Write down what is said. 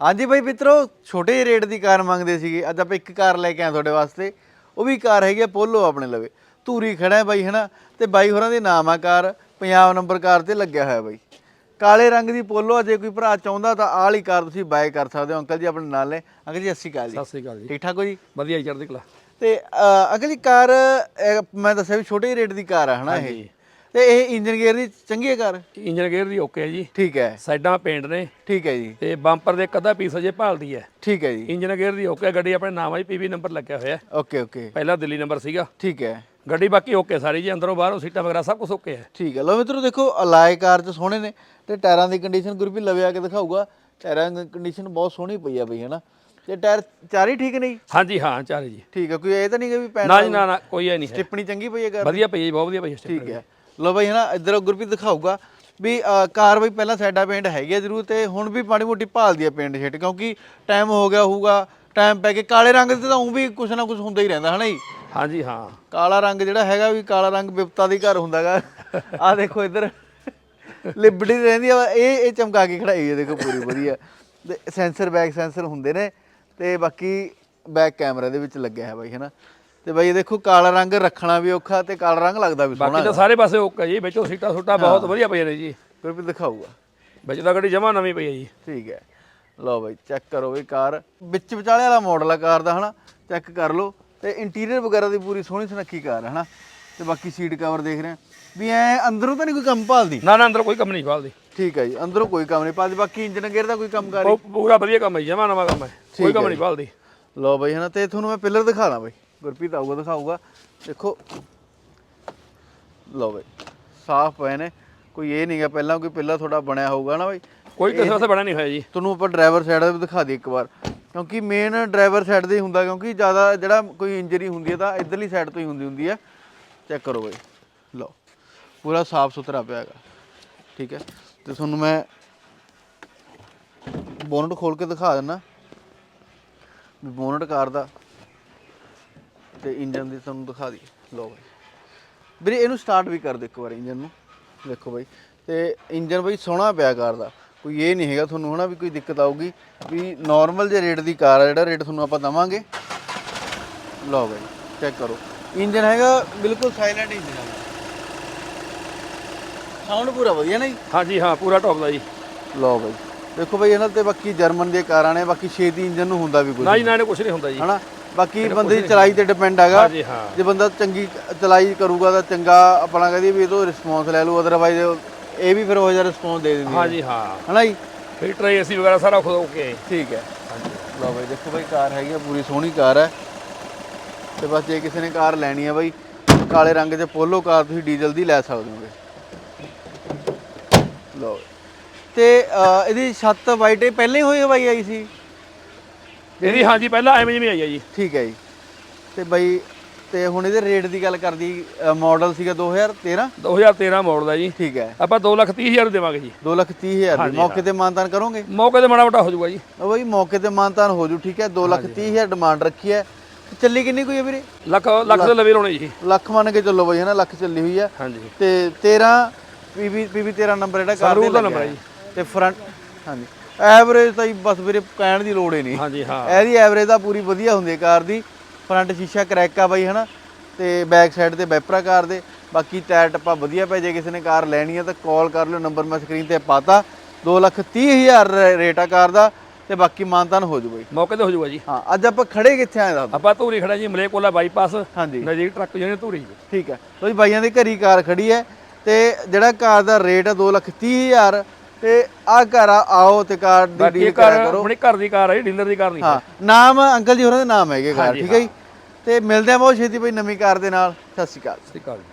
ਹਾਂਜੀ ਬਾਈ ਮਿੱਤਰੋ ਛੋਟੇ ਜਿਹੇ ਰੇਟ ਦੀ ਕਾਰ ਮੰਗਦੇ ਸੀਗੇ। ਅੱਜ ਆਪਾਂ ਇੱਕ ਕਾਰ ਲੈ ਕੇ ਆਏ ਤੁਹਾਡੇ ਵਾਸਤੇ। ਉਹ ਵੀ ਕਾਰ ਹੈਗੀ ਆ ਪੋਲੋ ਆਪਣੇ ਲਵੇ। ਧੂਰੀ ਖੜਾ ਹੈ ਬਾਈ ਹਨਾ? ਤੇ ਬਾਈ ਹੋਰਾਂ ਦੇ ਨਾਮ ਆ ਕਾਰ। ਪੰਜਾਬ ਨੰਬਰ ਕਾਰ ਤੇ ਲੱਗਿਆ ਹੋਇਆ ਬਾਈ। ਕਾਲੇ ਰੰਗ ਦੀ ਪੋਲੋ ਜੇ ਕੋਈ ਭਰਾ ਚਾਹੁੰਦਾ ਤਾਂ ਆਹ ਵਾਲੀ ਕਾਰ ਤੁਸੀਂ ਬਾਏ ਕਰ ਸਕਦੇ ਹੋ। ਅੰਕਲ ਜੀ ਆਪਣੇ ਨਾਲ ਨੇ। ਅੰਕਲ ਜੀ ਅੱਸੀ ਕਾਲ ਜੀ। ਸਤਿ ਸ੍ਰੀ ਅਕਾਲ ਜੀ। ਠੀਕ ਠਾਕ ਹੋ ਜੀ? ਵਧੀਆ ਜੀ ਚੜ੍ਹਦੀ ਕਲਾ। ਤੇ ਅ, ਅੰਕਲ ਜੀ ਕਾਰ ਮੈਂ ਦੱਸਿਆ ਵੀ ਛੋਟੇ ਰੇਟ ਦੀ ਕਾਰ ਆ ਹਨਾ ਇਹ। ਤੇ ਇਹ ਇੰਜਨ ਗੇਅਰ ਦੀ ਚੰਗੀ ਹੈ ਕਾਰ? ਇੰਜਨ ਗੇਅਰ ਦੀ ਓਕੇ ਹੈ ਜੀ। ਠੀਕ ਹੈ। ਸਾਈਡਾਂ ਪੇਂਟ ਨੇ। ਠੀਕ ਹੈ ਜੀ। ਤੇ ਬੰਪਰ ਦੇ ਅੱਧਾ ਪੀਸ ਅਜੇ ਭਾਲਦੀ ਹੈ। ਠੀਕ ਹੈ ਜੀ। ਇੰਜਨ ਗੇਅਰ ਦੀ ਓਕੇ ਗੱਡੀ ਆਪਣੇ ਨਾਮ ਆ ਜੀ ਪੀਵੀ ਨੰਬਰ ਲੱਗਿਆ ਹੋਇਆ ਹੈ। Okay okay. ਪਹਿਲਾ ਦਿੱਲੀ ਨੰਬਰ ਸੀਗਾ। ਠੀਕ ਹੈ। ਗੱਡੀ ਬਾਕੀ ਓਕੇ ਸਾਰੀ ਜੀ। ਅੰਦਰੋਂ ਬਾਹਰੋਂ ਸੀਟਾਂ ਵਗੈਰਾ ਸਭ ਕੁਝ ਓਕੇ ਹੈ। ਠੀਕ ਹੈ। ਲਓ ਮਿੱਤਰੋ ਦੇਖੋ ਅਲਾਈ ਕਾਰ ਚ ਸੋਹਣੇ ਨੇ ਤੇ ਟਾਇਰਾਂ ਦੀ ਕੰਡੀਸ਼ਨ ਗੁਰਪੀ ਲਵੇ ਆ ਕੇ ਦਿਖਾਊਗਾ। ਟਾਇਰਾਂ ਦੀ ਕੰਡੀਸ਼ਨ ਬਹੁਤ ਸੋਹਣੀ ਪਈ ਆ ਬਈ ਹਨਾ। ਤੇ ਟਾਇਰ ਚਾਰੇ ਠੀਕ ਨਹੀਂ ਹਾਂਜੀ ਹਾਂ ਚਾਰੇ ਜੀ। ਠੀਕ ਹੈ। ਕੋਈ ਇਹ ਤਾਂ ਨਹੀਂ ਕਿ ਵੀ ਪੈਣ ਨਾ ਜੀ ਨਾ ਨਾ ਕੋਈ ਐ ਨਹੀਂ ਹੈ। ਟਿੱਪਣੀ ਚੰਗੀ ਪਈ ਹੈ ਕਾਰ ਵਧੀਆ ਪਈ ਹੈ ਜੀ ਬਹੁਤ ਵਧੀਆ ਪਈ ਹੈ ਠੀਕ ਹੈ। ਲਓ ਬਈ ਹਨਾ ਇੱਧਰ ਗੁਰਪ੍ਰੀਤ ਦਿਖਾਊਗਾ ਵੀ ਕਾਰ ਬਈ ਪਹਿਲਾਂ ਸਾਡਾ ਪੇਂਟ ਹੈਗੀ ਜ਼ਰੂਰ ਤੇ ਹੁਣ ਵੀ ਮਾੜੀ ਮੋਟੀ ਭਾਲਦੀ ਆ ਪੇਂਟ ਛੇਟ ਕਿਉਂਕਿ ਟਾਈਮ ਹੋ ਗਿਆ ਹੋਊਗਾ ਟਾਈਮ ਪੈ ਕੇ ਕਾਲੇ ਰੰਗ ਤੇ ਤਾਂ ਉਹ ਵੀ ਕੁਛ ਨਾ ਕੁਛ ਹੁੰਦਾ ਹੀ ਰਹਿੰਦਾ ਹਨਾ ਜੀ? ਹਾਂਜੀ ਹਾਂ। ਕਾਲਾ ਰੰਗ ਜਿਹੜਾ ਹੈਗਾ ਵੀ ਕਾਲਾ ਰੰਗ ਵਿਪਤਾ ਦੀ ਘਰ ਹੁੰਦਾਗਾ। ਆ ਦੇਖੋ ਇੱਧਰ ਲਿਬੜੀ ਰਹਿੰਦੀ ਆ ਇਹ ਇਹ ਚਮਕਾ ਕੇ ਖੜਾਈ ਹੈ ਦੇਖੋ ਪੂਰੀ ਵਧੀਆ। ਤੇ ਸੈਂਸਰ ਬੈਕ ਸੈਂਸਰ ਹੁੰਦੇ ਨੇ ਤੇ ਬਾਕੀ ਬੈਕ ਕੈਮਰਾ ਦੇ ਵਿੱਚ ਲੱਗਿਆ ਹੈ ਬਾਈ ਹੈਨਾ। ਤੇ ਬਾਈ ਇਹ ਦੇਖੋ ਕਾਲਾ ਰੰਗ ਰੱਖਣਾ ਵੀ ਔਖਾ ਤੇ ਕਾਲਾ ਰੰਗ ਲੱਗਦਾ ਵੀ ਬਾਕੀ ਸੋਹਣਾ ਤਾਂ ਸਾਰੇ ਪਾਸੇ ਓਕੇ ਜੀ ਵਿੱਚੋਂ ਸੀਟਾਂ ਸੂਟਾਂ ਬਹੁਤ ਵਧੀਆ ਪਈਆਂ ਨੇ ਜੀ। ਫਿਰ ਵੀ ਦਿਖਾਊਗਾ। ਵਿੱਚ ਤਾਂ ਗੱਡੀ ਜਮਾ ਨਵੀਂ ਪਈ ਹੈ ਜੀ। ਠੀਕ ਹੈ। ਲਓ ਬਾਈ ਚੈੱਕ ਕਰੋ ਵੀ ਕਾਰ। ਵਿੱਚ ਵਿਚਾਲੇ ਵਾਲਾ ਮਾਡਲ ਆ ਕਾਰ ਦਾ ਹਨਾ? ਚੈੱਕ ਕਰ ਲਓ। ਤੇ ਇੰਟੀਰੀਅਰ ਵਗੈਰਾ ਦੀ ਪੂਰੀ ਸੋਹਣੀ ਸੁਨੱਖੀ ਕਾਰ ਹੈ ਹਨਾ? ਤੇ ਬਾਕੀ ਸੀਟ ਕਵਰ ਦੇਖ ਰਹੇ ਆ ਵੀ ਐ ਅੰਦਰੋਂ ਤਾਂ ਨਹੀਂ ਕੋਈ ਕੰਮ ਭਾਲਦੀ? ਨਾ ਨਾ ਅੰਦਰ ਕੋਈ ਕੰਮ ਨਹੀਂ ਭਾਲਦੀ। ਠੀਕ ਹੈ ਜੀ ਅੰਦਰੋਂ ਕੋਈ ਕੰਮ ਨਹੀਂ ਭਾਲਦੀ। ਬਾਕੀ ਇੰਜਨ ਗੇਅਰ ਦਾ ਕੋਈ ਕੰਮ ਕਰ ਪੂਰਾ ਵਧੀਆ ਕੰਮ ਹੈ ਜੀ, ਜਮਾ ਨਵਾਂ ਕੰਮ ਹੈ। ਕੋਈ ਕੰਮ ਨਹੀਂ ਭਾਲਦੀ। ਲਓ ਬਾਈ ਹਨਾ? ਤੇ ਤੁਹਾਨੂੰ ਮੈਂ ਪਿੱਲਰ ਦਿਖਾਣਾ ਬਾਈ। ਗੁਰਪ੍ਰੀਤ ਆਊਗਾ ਦਿਖਾਊਗਾ। ਦੇਖੋ। ਲਓ ਬਾਈ ਸਾਫ਼ ਪਏ ਨੇ। ਕੋਈ ਇਹ ਨਹੀਂਗਾ ਪਹਿਲਾਂ ਕੋਈ ਪਿੱਲਰ ਤੁਹਾਡਾ ਬਣਿਆ ਹੋਊਗਾ ਨਾ ਬਾਈ? ਕੋਈ ਕਿਸੇ ਵਾਸਤੇ ਬਣਾ ਨਹੀਂ ਹੋਇਆ ਜੀ। ਤੁਹਾਨੂੰ ਆਪਾਂ ਡਰਾਈਵਰ ਸਾਈਡ ਦਾ ਵੀ ਦਿਖਾ ਦਈਏ ਇੱਕ ਵਾਰ। ਕਿਉਂਕਿ ਮੇਨ ਡਰਾਈਵਰ ਸਾਈਡ ਦੇ ਹੀ ਹੁੰਦਾ ਕਿਉਂਕਿ ਜ਼ਿਆਦਾ ਜਿਹੜਾ ਕੋਈ ਇੰਜਰੀ ਹੁੰਦੀ ਹੈ ਤਾਂ ਇਧਰਲੀ ਸਾਈਡ ਤੋਂ ਹੀ ਹੁੰਦੀ ਹੁੰਦੀ ਹੈ। ਚੈੱਕ ਕਰੋ ਬਾਈ। ਲਓ ਪੂਰਾ ਸਾਫ਼ ਸੁਥਰਾ ਪਿਆ ਹੈਗਾ। ਠੀਕ ਹੈ। ਤੇ ਤੁਹਾਨੂੰ ਮੈਂ ਬੋਨਟ ਖੋਲ ਕੇ ਦਿਖਾ ਦਿੰਨਾ ਬੋਨਟ ਕਾਰ ਦਾ। ਤੇ ਇੰਜਨ ਦੀ ਤੁਹਾਨੂੰ ਦਿਖਾ ਦਈਏ। ਲਓ ਬਾਈ। ਵੀਰੇ ਇਹਨੂੰ ਸਟਾਰਟ ਵੀ ਕਰ ਦੇ ਇੱਕ ਵਾਰ ਇੰਜਨ ਨੂੰ। ਦੇਖੋ ਬਾਈ। ਤੇ ਇੰਜਨ ਬਾਈ ਸੋਹਣਾ ਪਿਆ ਕਾਰ ਦਾ। ਕੋਈ ਇਹ ਨਹੀਂ ਹੈਗਾ ਤੁਹਾਨੂੰ ਹਨਾ ਵੀ ਕੋਈ ਦਿੱਕਤ ਆਊਗੀ। ਵੀ ਨਾਰਮਲ ਜੇ ਰੇਟ ਦੀ ਕਾਰ ਆ ਜਿਹੜਾ ਰੇਟ ਤੁਹਾਨੂੰ ਆਪਾਂ ਦਵਾਂਗੇ। ਲਓ ਬਾਈ ਚੈੱਕ ਕਰੋ। ਇੰਜਨ ਹੈਗਾ ਬਿਲਕੁਲ ਸਾਇਲੈਂਟ ਇੰਜਨ ਹੈ। ਸਾਊਂਡ ਪੂਰਾ ਵਧੀਆ ਨਾ ਜੀ ਹਾਂਜੀ ਹਾਂ ਪੂਰਾ ਟੌਪ ਦਾ ਜੀ। ਲਓ ਬਾਈ। ਦੇਖੋ ਬਾਈ ਇਹਨਾਂ ਤੇ ਬਾਕੀ ਜਰਮਨ ਦੀਆਂ ਕਾਰਾਂ ਨੇ ਬਾਕੀ ਛੇਤੀ ਇੰਜਨ ਨੂੰ ਹੁੰਦਾ ਵੀ ਕੁਝ ਨਾ ਜੀ ਨਾ ਇਹਨੇ ਕੁਝ ਨਹੀਂ ਹੁੰਦਾ ਜੀ। ਹਨਾ? ਬਾਕੀ ਬੰਦੇ ਦੀ ਚਲਾਈ ਤੇ ਡਿਪੈਂਡ ਹੈਗਾ। ਹਾਂਜੀ ਹਾਂ। ਜੇ ਬੰਦਾ ਚੰਗੀ ਚਲਾਈ ਕਰੂਗਾ ਤਾਂ ਚੰਗਾ ਆਪਣਾ ਕਹਦੀ ਵੀ ਇਹ ਤੋਂ ਰਿਸਪੌਂਸ ਲੈ ਲੂ ਅਦਰਵਾਈਜ਼ ਇਹ ਵੀ ਫਿਰ ਉਹ ਜਿਹਾ ਰਿਸਪੌਂਸ ਦੇ ਦਿੰਦੀ ਹੈ। ਹਾਂਜੀ ਹਾਂ। ਹਨਾ ਜੀ? ਫਿਲਟਰ ਏਸੀ ਵਗੈਰਾ ਸਾਰਾ ਖੁਦ ਓਕੇ ਠੀਕ ਹੈ। ਲਓ ਬਾਈ ਦੇਖੋ ਬਾਈ ਕਾਰ ਹੈਗੀ ਆ ਪੂਰੀ ਸੋਹਣੀ ਕਾਰ ਹੈ। ਤੇ ਬਸ ਜੇ ਕਿਸੇ ਨੇ ਕਾਰ ਲੈਣੀ ਹੈ ਬਾਈ ਕਾਲੇ ਰੰਗ 'ਚ ਪੋਲੋ ਕਾਰ ਤੁਸੀਂ ਡੀਜ਼ਲ ਦੀ ਲੈ ਸਕਦੇ ਹੋਗੇ। ਲਓ। ਤੇ ਅਹ, ਇਹਦੀ ਛੱਤ ਵਾਈਟ ਇਹ ਪਹਿਲਾਂ ਹੀ ਹੋਈ ਹਵਾਈ ਆਈ ਸੀ? ਇਹਦੀ ਹਾਂਜੀ ਪਹਿਲਾਂ ਐਵੇਂ ਜਿਵੇਂ ਆਈ ਹੈ ਜੀ। ਠੀਕ ਹੈ ਜੀ। ਤੇ ਬਾਈ ਤੇ ਹੁਣ ਇਹਦੇ ਰੇਟ ਦੀ ਗੱਲ ਕਰਦੀ ਮਾਡਲ ਸੀਗਾ 2013 2013 ਮਾਡਲ ਦਾ ਜੀ। ਠੀਕ ਹੈ। ਆਪਾਂ 2 ਲੱਖ 30 ਹਜ਼ਾਰ ਦੇਵਾਂਗੇ ਜੀ। 2 ਲੱਖ 30 ਹਜ਼ਾਰ ਦੀ। ਮੌਕੇ ਤੇ ਮਾਨਤਾਨ ਕਰੋਗੇ? ਮੌਕੇ ਤੇ ਮਾੜਾ ਮੋਟਾ ਹੋ ਜਾਊਗਾ ਜੀ। ਉਹ ਬਾਈ ਮੌਕੇ ਤੇ ਮਾਨਤਾਨ ਹੋ ਜੂ ਠੀਕ ਹੈ। 2 ਲੱਖ 30 ਹਜ਼ਾਰ ਡਿਮਾਂਡ ਰੱਖੀ ਹੈ। ਚੱਲੀ ਕਿੰਨੀ ਕੋਈ ਹੈ ਵੀਰੇ? ਲੱਖ ਲੱਖ ਦੇ ਲਵੇ ਲਾਉਣੇ ਜੀ। ਲੱਖ ਮੰਨ ਕੇ ਚੱਲੋ ਬਾਈ ਹਨਾ ਲੱਖ ਚੱਲੀ ਹੋਈ ਹੈ। ਹਾਂਜੀ। ਤੇ 13 ਪੀਵੀ ਪੀਵੀ 13 ਨੰਬਰ ਜਿਹੜਾ ਕਾਰ ਦੇ number ਹੈ ਹੈ। ਤੇ ਫਰੰਟ ਹਾਂਜੀ। ਐਵਰੇਜ ਤਾਂ ਜੀ ਬਸ ਵੀਰੇ ਕਹਿਣ ਦੀ ਲੋੜ ਹੀ ਨਹੀਂ। ਹਾਂਜੀ ਹਾਂ। ਇਹਦੀ ਐਵਰੇਜ ਤਾਂ ਪੂਰੀ ਵਧੀਆ ਹੁੰਦੀ ਹੈ ਕਾਰ ਦੀ। ਫਰੰਟ ਸ਼ੀਸ਼ਾ ਕਰੈਕ ਆ ਬਾਈ ਹਨਾ? ਤੇ ਬੈਕ ਸਾਈਡ ਤੇ ਵੈਪਰਾ ਕਾਰ ਦੇ। ਬਾਕੀ ਟਾਇਰ ਟੱਪਾ ਵਧੀਆ ਪੈ ਜੇ ਕਿਸੇ ਨੇ ਕਾਰ ਲੈਣੀ ਹੈ ਤਾਂ ਕਾਲ ਕਰ ਲਿਓ ਨੰਬਰ ਮੈਂ ਸਕਰੀਨ ਤੇ ਪਾਤਾ। 2 ਲੱਖ 30 ਹਜ਼ਾਰ ਰੇਟ ਆ ਕਾਰ ਦਾ। ਤੇ ਬਾਕੀ ਮਾਨਤਾਨ ਹੋ ਜੂ ਬਾਈ। ਮੌਕੇ ਤੇ ਹੋ ਜਾਊਗਾ ਜੀ। ਹਾਂ ਅੱਜ ਆਪਾਂ ਖੜੇ ਕਿੱਥੇ ਆਏ ਦਿਓ। ਆਪਾਂ ਧੂਰੀ ਖੜਾ ਜੀ ਮਲੇਕੋਲਾ ਬਾਈਪਾਸ ਹਾਂਜੀ। ਨਜ਼ਦੀਕ ਟਰੱਕ ਜਿਹੜੇ ਧੂਰੀ ਠੀਕ ਹੈ। ਲੋ ਜੀ ਬਾਈਆਂ ਦੇ ਘਰੀ ਕਾਰ ਖੜੀ ਹੈ। ਤੇ ਜਿਹੜਾ ਕਾਰ ਦਾ ਰੇਟ ਹੈ 2 ਲੱਖ 30 ਹਜ਼ਾਰ ਤੇ ਆ ਘਰ ਆ- ਆਓ ਤੇ ਕਾਰ ਦੀ ਬਾਕੀ ਡੀਲ ਕਾਰ ਕਰੋ। ਆਪਣੀ ਘਰ ਦੀ ਕਾਰ ਹੈ ਡੀਲਰ ਦੀ ਕਾਰ ਨਹੀਂ। ਹਾਂ ਨਾਮ ਅੰਕਲ ਜੀ ਹੋਰਾਂ ਦੇ ਨਾਮ ਹੈਗੇ ਕਾਰ ਠੀਕ ਹੈ ਜੀ? ਤੇ ਮਿਲਦੇ ਆ ਬਹੁਤ ਛੇਤੀ ਬਈ ਨਵੀਂ ਕਾਰ ਦੇ ਨਾਲ। ਸਤਿ ਸ਼੍ਰੀ ਅਕਾਲ। ਸਤਿ ਸ਼੍ਰੀ ਅਕਾਲ ਜੀ।